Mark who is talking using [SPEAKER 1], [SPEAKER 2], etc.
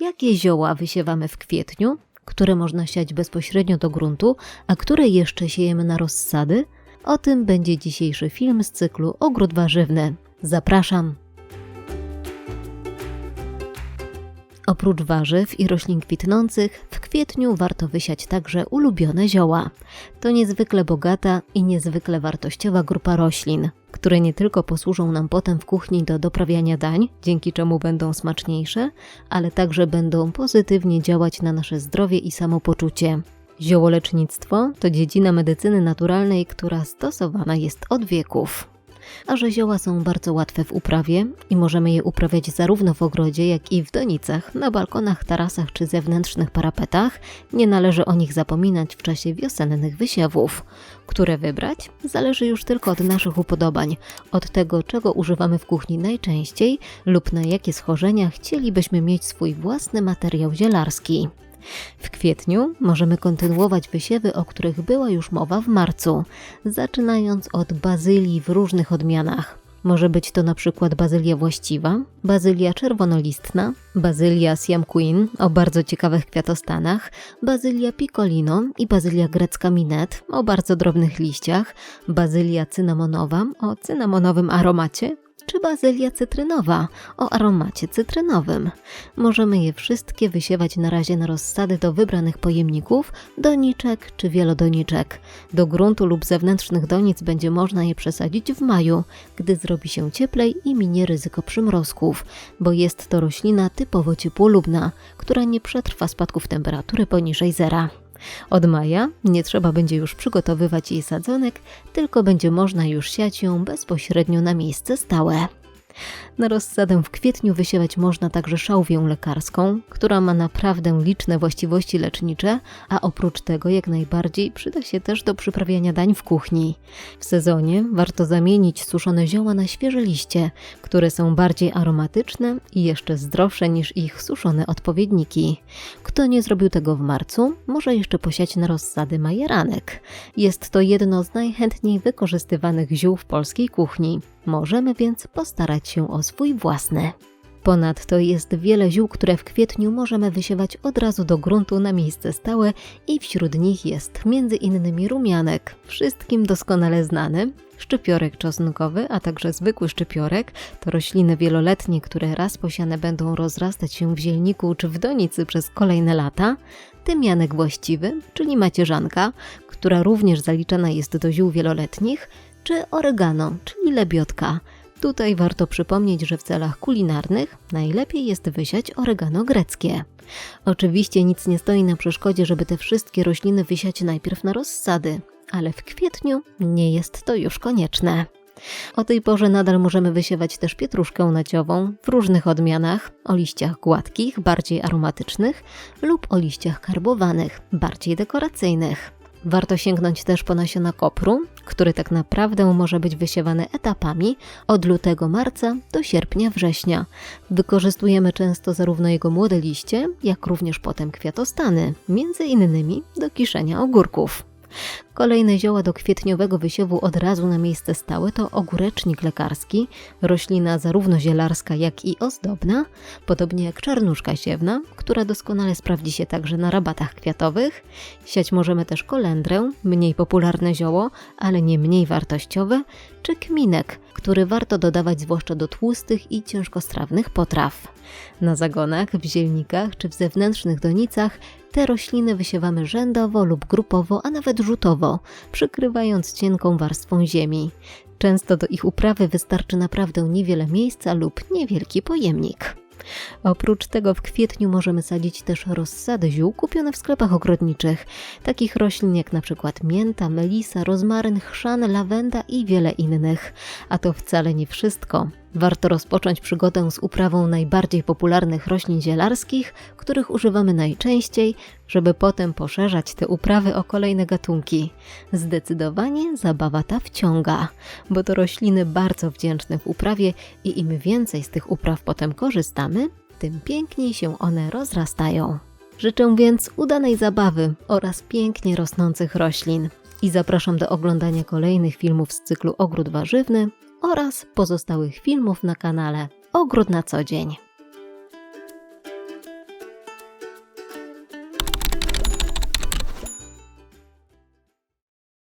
[SPEAKER 1] jakie zioła wysiewamy w kwietniu, które można siać bezpośrednio do gruntu, a które jeszcze siejemy na rozsady? O tym będzie dzisiejszy film z cyklu Ogród Warzywny. Zapraszam! Oprócz warzyw i roślin kwitnących, w kwietniu warto wysiać także ulubione zioła. To niezwykle bogata i niezwykle wartościowa grupa roślin, które nie tylko posłużą nam potem w kuchni do doprawiania dań, dzięki czemu będą smaczniejsze, ale także będą pozytywnie działać na nasze zdrowie i samopoczucie. Ziołolecznictwo to dziedzina medycyny naturalnej, która stosowana jest od wieków a że zioła są bardzo łatwe w uprawie i możemy je uprawiać zarówno w ogrodzie, jak i w donicach, na balkonach, tarasach czy zewnętrznych parapetach, nie należy o nich zapominać w czasie wiosennych wysiewów. Które wybrać? Zależy już tylko od naszych upodobań, od tego, czego używamy w kuchni najczęściej lub na jakie schorzenia chcielibyśmy mieć swój własny materiał zielarski. W kwietniu możemy kontynuować wysiewy, o których była już mowa w marcu, zaczynając od bazylii w różnych odmianach. Może być to na przykład bazylia właściwa, bazylia czerwonolistna, bazylia Siam Queen o bardzo ciekawych kwiatostanach, bazylia piccolino i bazylia grecka minet o bardzo drobnych liściach, bazylia cynamonowa o cynamonowym aromacie czy bazylia cytrynowa o aromacie cytrynowym. Możemy je wszystkie wysiewać na razie na rozsady do wybranych pojemników, doniczek czy wielodoniczek. Do gruntu lub zewnętrznych donic będzie można je przesadzić w maju, gdy zrobi się cieplej i minie ryzyko przymrozków, bo jest to roślina typowo ciepłolubna, która nie przetrwa spadków temperatury poniżej zera. Od maja nie trzeba będzie już przygotowywać jej sadzonek, tylko będzie można już siać ją bezpośrednio na miejsce stałe. Na rozsadę w kwietniu wysiewać można także szałwię lekarską, która ma naprawdę liczne właściwości lecznicze, a oprócz tego jak najbardziej przyda się też do przyprawiania dań w kuchni. W sezonie warto zamienić suszone zioła na świeże liście, które są bardziej aromatyczne i jeszcze zdrowsze niż ich suszone odpowiedniki. Kto nie zrobił tego w marcu, może jeszcze posiać na rozsady majeranek. Jest to jedno z najchętniej wykorzystywanych ziół w polskiej kuchni. Możemy więc postarać się o swój własny. Ponadto jest wiele ziół, które w kwietniu możemy wysiewać od razu do gruntu na miejsce stałe i wśród nich jest m.in. rumianek, wszystkim doskonale znany, szczypiorek czosnkowy, a także zwykły szczypiorek to rośliny wieloletnie, które raz posiane będą rozrastać się w zielniku czy w donicy przez kolejne lata, tymianek właściwy, czyli macierzanka, która również zaliczana jest do ziół wieloletnich, czy oregano, czyli lebiotka – Tutaj warto przypomnieć, że w celach kulinarnych najlepiej jest wysiać oregano greckie. Oczywiście nic nie stoi na przeszkodzie, żeby te wszystkie rośliny wysiać najpierw na rozsady, ale w kwietniu nie jest to już konieczne. O tej porze nadal możemy wysiewać też pietruszkę naciową w różnych odmianach, o liściach gładkich, bardziej aromatycznych lub o liściach karbowanych, bardziej dekoracyjnych. Warto sięgnąć też po nasiona kopru, który tak naprawdę może być wysiewany etapami od lutego marca do sierpnia września. Wykorzystujemy często zarówno jego młode liście, jak również potem kwiatostany, między innymi do kiszenia ogórków. Kolejne zioła do kwietniowego wysiewu od razu na miejsce stałe to ogórecznik lekarski, roślina zarówno zielarska, jak i ozdobna, podobnie jak czarnuszka siewna, która doskonale sprawdzi się także na rabatach kwiatowych. Siać możemy też kolendrę, mniej popularne zioło, ale nie mniej wartościowe, czy kminek, który warto dodawać zwłaszcza do tłustych i ciężkostrawnych potraw. Na zagonach, w zielnikach czy w zewnętrznych donicach te rośliny wysiewamy rzędowo lub grupowo, a nawet rzutowo, przykrywając cienką warstwą ziemi. Często do ich uprawy wystarczy naprawdę niewiele miejsca lub niewielki pojemnik. Oprócz tego w kwietniu możemy sadzić też rozsady ziół kupione w sklepach ogrodniczych, takich roślin jak przykład mięta, melisa, rozmaryn, chrzan, lawenda i wiele innych. A to wcale nie wszystko. Warto rozpocząć przygodę z uprawą najbardziej popularnych roślin zielarskich, których używamy najczęściej, żeby potem poszerzać te uprawy o kolejne gatunki. Zdecydowanie zabawa ta wciąga, bo to rośliny bardzo wdzięczne w uprawie i im więcej z tych upraw potem korzystamy, tym piękniej się one rozrastają. Życzę więc udanej zabawy oraz pięknie rosnących roślin. I zapraszam do oglądania kolejnych filmów z cyklu Ogród Warzywny oraz pozostałych filmów na kanale Ogród na co dzień.